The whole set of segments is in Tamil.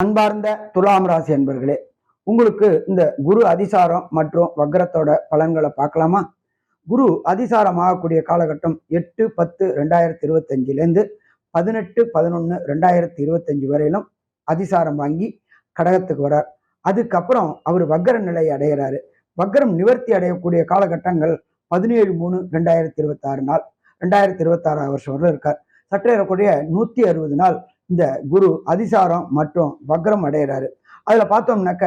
அன்பார்ந்த துலாம் ராசி அன்பர்களே உங்களுக்கு இந்த குரு அதிசாரம் மற்றும் வக்ரத்தோட பலன்களை பார்க்கலாமா? குரு அதிசாரம் ஆகக்கூடிய காலகட்டம் எட்டு பத்து ரெண்டாயிரத்தி இருபத்தஞ்சிலேருந்து பதினெட்டு பதினொன்று ரெண்டாயிரத்தி இருபத்தஞ்சு வரையிலும் அதிசாரம் வாங்கி கடகத்துக்கு வரார். அதுக்கப்புறம் அவர் வக்கர நிலை அடைகிறாரு வக்கரம் நிவர்த்தி அடையக்கூடிய காலகட்டங்கள் பதினேழு மூணு ரெண்டாயிரத்தி இருபத்தாறு நாள் ரெண்டாயிரத்தி இருபத்தாறாம் வருஷம் வரல இருக்கார். சற்றேறக்கூடிய நூற்றி அறுபது நாள் இந்த குரு அதிசாரம் மற்றும் வக்ரம் அடைகிறாரு அதில் பார்த்தோம்னாக்க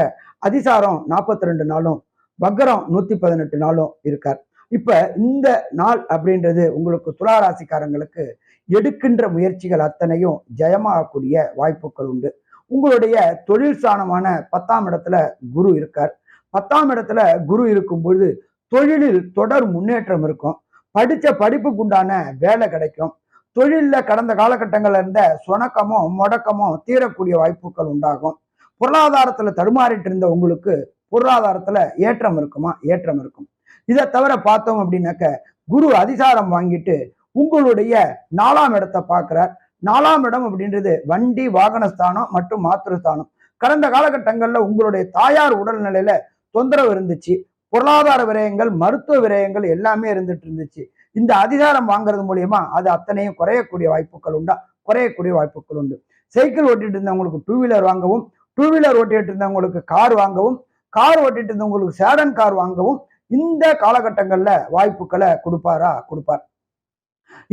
அதிசாரம் நாற்பத்தி ரெண்டு நாளும் வக்ரம் நூற்றி பதினெட்டு நாளும் இருக்கார். இப்போ இந்த நாள் அப்படின்றது உங்களுக்கு துளாராசிக்காரங்களுக்கு எடுக்கின்ற முயற்சிகள் அத்தனையும் ஜெயமாகக்கூடிய வாய்ப்புகள் உண்டு. உங்களுடைய தொழில் ஸ்தானமான பத்தாம் இடத்துல குரு இருக்கார். பத்தாம் இடத்துல குரு இருக்கும்பொழுது தொழிலில் தொடர் முன்னேற்றம் இருக்கும். படித்த படிப்புக்குண்டான வேலை கிடைக்கும். தொழிலில் கடந்த காலகட்டங்களில் இருந்த சுணக்கமோ முடக்கமோ தீரக்கூடிய வாய்ப்புகள் உண்டாகும். பொருளாதாரத்தில் தடுமாறிட்டு இருந்த உங்களுக்கு பொருளாதாரத்தில் ஏற்றம் இருக்குமா? ஏற்றம் இருக்கும். இதை தவிர பார்த்தோம் அப்படின்னாக்க குரு அதிசாரம் வாங்கிட்டு உங்களுடைய நாலாம் இடத்தை பார்க்குறார். நாலாம் இடம் அப்படின்றது வண்டி வாகனஸ்தானம் மற்றும் மாத்திருஸ்தானம். கடந்த காலகட்டங்களில் உங்களுடைய தாயார் உடல்நிலையில தொந்தரவு இருந்துச்சு. பொருளாதார விரயங்கள் மருத்துவ விரயங்கள் எல்லாமே இருந்துட்டு இருந்துச்சு. இந்த அதிகாரம் வாங்குறது மூலியமா அது அத்தனையும் குறையக்கூடிய வாய்ப்புகள் உண்டா? குறையக்கூடிய வாய்ப்புகள் உண்டு. சைக்கிள் ஓட்டிட்டு இருந்தவங்களுக்கு டூ வீலர் வாங்கவும் டூ வீலர் ஓட்டிட்டு இருந்தவங்களுக்கு கார் வாங்கவும் கார் ஓட்டிட்டு இருந்தவங்களுக்கு சேடன் கார் வாங்கவும் இந்த காலகட்டங்கள்ல வாய்ப்புகளை கொடுப்பாரா? கொடுப்பார்.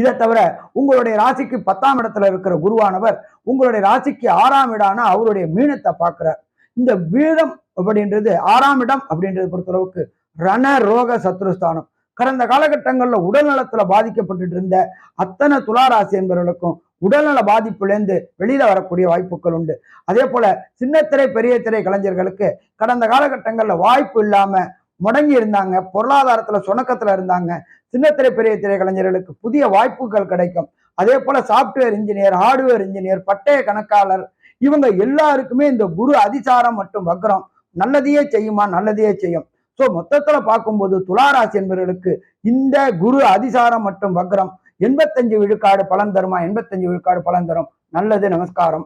இதை தவிர உங்களுடைய ராசிக்கு பத்தாம் இடத்துல இருக்கிற குருவானவர் உங்களுடைய ராசிக்கு ஆறாம் இடான அவருடைய மீனத்தை பார்க்கிறார். இந்த வீடம் அப்படின்றது ஆறாம் இடம் அப்படின்றது பொறுத்தளவுக்கு ரண ரோக சத்ருஸ்தானம். கடந்த காலகட்டங்களில் உடல்நலத்தில் பாதிக்கப்பட்டு இருந்த அத்தனை துளாராசி என்பவர்களுக்கும் உடல்நல பாதிப்புலேருந்து வெளியில வரக்கூடிய வாய்ப்புகள் உண்டு. அதே போல சின்னத்திரை பெரிய திரை கலைஞர்களுக்கு கடந்த காலகட்டங்களில் வாய்ப்பு இல்லாம முடங்கி இருந்தாங்க பொருளாதாரத்துல சுணக்கத்துல இருந்தாங்க. சின்னத்திரை பெரிய திரை கலைஞர்களுக்கு புதிய வாய்ப்புகள் கிடைக்கும். அதே போல சாப்ட்வேர் இன்ஜினியர் ஹார்ட்வேர் இன்ஜினியர் பட்டய கணக்காளர் இவங்க எல்லாருக்குமே இந்த குரு அதிசாரம் மற்றும் வக்ரம் நல்லதையே செய்யுமா நல்லதையே செய்யும். ஸோ மொத்தத்தில் பார்க்கும்போது துளாராசி என்பவர்களுக்கு இந்த குரு அதிசாரம் மற்றும் வக்ரம் எண்பத்தஞ்சு விழுக்காடு பலன் தருமா? எண்பத்தஞ்சு விழுக்காடு பலன் தரும். நல்லது நமஸ்காரம்.